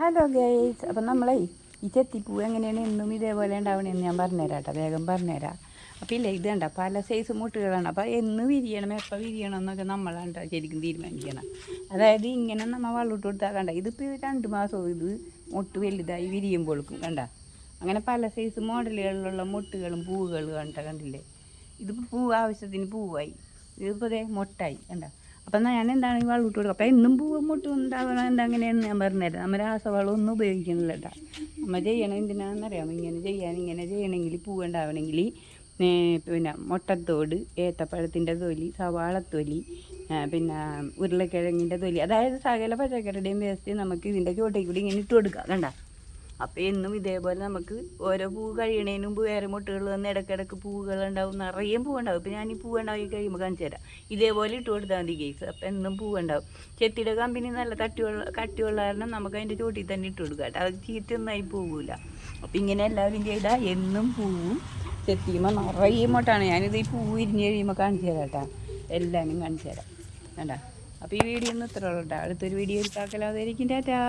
Hello guys അപ്പം നമ്മളെ ഈ ചെത്തിപ്പൂ എങ്ങനെയാണ് എന്നും ഇതേപോലെ ഉണ്ടാവണമെന്ന് ഞാൻ പറഞ്ഞുതരാം കേട്ടോ വേഗം പറഞ്ഞുതരാം. അപ്പോൾ ഇല്ല ഇത് കണ്ട പല സൈസ് മുട്ടുകളാണ്. അപ്പോൾ എന്ന് വിരിയണം എപ്പോൾ വിരിയണം എന്നൊക്കെ നമ്മളാണ് ശരിക്കും തീരുമാനിക്കണം. അതായത് ഇങ്ങനെ നമ്മൾ വള്ളിട്ട് കൊടുത്താൽ കണ്ട ഇതിപ്പോൾ രണ്ട് മാസവും ഇത് മുട്ട് വലുതായി വിരിയുമ്പോഴേക്കും കണ്ട. അങ്ങനെ പല സൈസ് മോഡലുകളിലുള്ള മുട്ടുകളും പൂവുകളും കണ്ട കണ്ടില്ലേ. ഇതിപ്പോൾ പൂ ആവശ്യത്തിന് പൂവായി. ഇതിപ്പോൾ ദേ മുട്ടായി കണ്ട. അപ്പം എന്നാൽ ഞാൻ എന്താണ് ഈ വെള്ളം ഇട്ട് കൊടുക്കുക അപ്പം ഇന്നും പൂവ് മുട്ടും എന്താ അങ്ങനെയാണ് ഞാൻ പറഞ്ഞുതരാം. നമ്മൾ രാസവളം ഒന്നും ഉപയോഗിക്കുന്നില്ല കേട്ടോ. നമ്മൾ ചെയ്യണം എന്തിനാണെന്നറിയാം ഇങ്ങനെ ചെയ്യാൻ ഇങ്ങനെ ചെയ്യണമെങ്കിൽ പൂവ് ഉണ്ടാവണമെങ്കിൽ പിന്നെ മുട്ടത്തോട് ഏത്തപ്പഴത്തിന്റെ തൊലി സവാളത്തൊലി പിന്നെ ഉരുളക്കിഴങ്ങിന്റെ തൊലി. അതായത് സകല പച്ചക്കറിയുടെയും വേസ്റ്റ് നമുക്ക് ഇതിന്റെ ചുവട്ടേക്കൂടി കൂടി ഇങ്ങനെ ഇട്ട് കൊടുക്കാം. കണ്ട? അപ്പോൾ എന്നും ഇതേപോലെ നമുക്ക് ഓരോ പൂ കഴിയണേനും മുമ്പ് വേറെ മുട്ടുകൾ വന്ന് ഇടയ്ക്കിടയ്ക്ക് പൂവുകൾ ഉണ്ടാവും നിറയെ പൂവുണ്ടാവും. ഇപ്പം ഞാൻ ഈ പൂ ഉണ്ടാക്കി കഴിയുമ്പോൾ കാണിച്ചു തരാം. ഇതേപോലെ ഇട്ട് കൊടുത്താൽ മതി കേസ് അപ്പം എന്നും പൂവുണ്ടാവും ചെത്തിയുടെ കമ്പനി നല്ല തട്ടിയുള്ള കട്ടിയുള്ള കാരണം നമുക്ക് അതിന്റെ ചോട്ടിൽ തന്നെ ഇട്ട് കൊടുക്കാം കേട്ടോ. അത് ചീറ്റൊന്നായി പോകില്ല അപ്പം ഇങ്ങനെ എല്ലാവരും ചെയ്താൽ എന്നും പൂവും ചെത്തിയുമ്പോൾ നിറയെ മുട്ടാണ്. ഞാനിത് ഈ പൂ ഇരിഞ്ഞ് കഴിയുമ്പോൾ കാണിച്ചു തരാം കേട്ടോ. എല്ലാവരും കാണിച്ചു തരാം. വേണ്ട അപ്പോൾ ഈ വീഡിയോ ഒന്നും ഇത്ര ഉള്ളൂ കേട്ടോ. അടുത്തൊരു വീഡിയോ എടുത്താക്കലാതെ ഇരിക്കും ടാറ്റാ.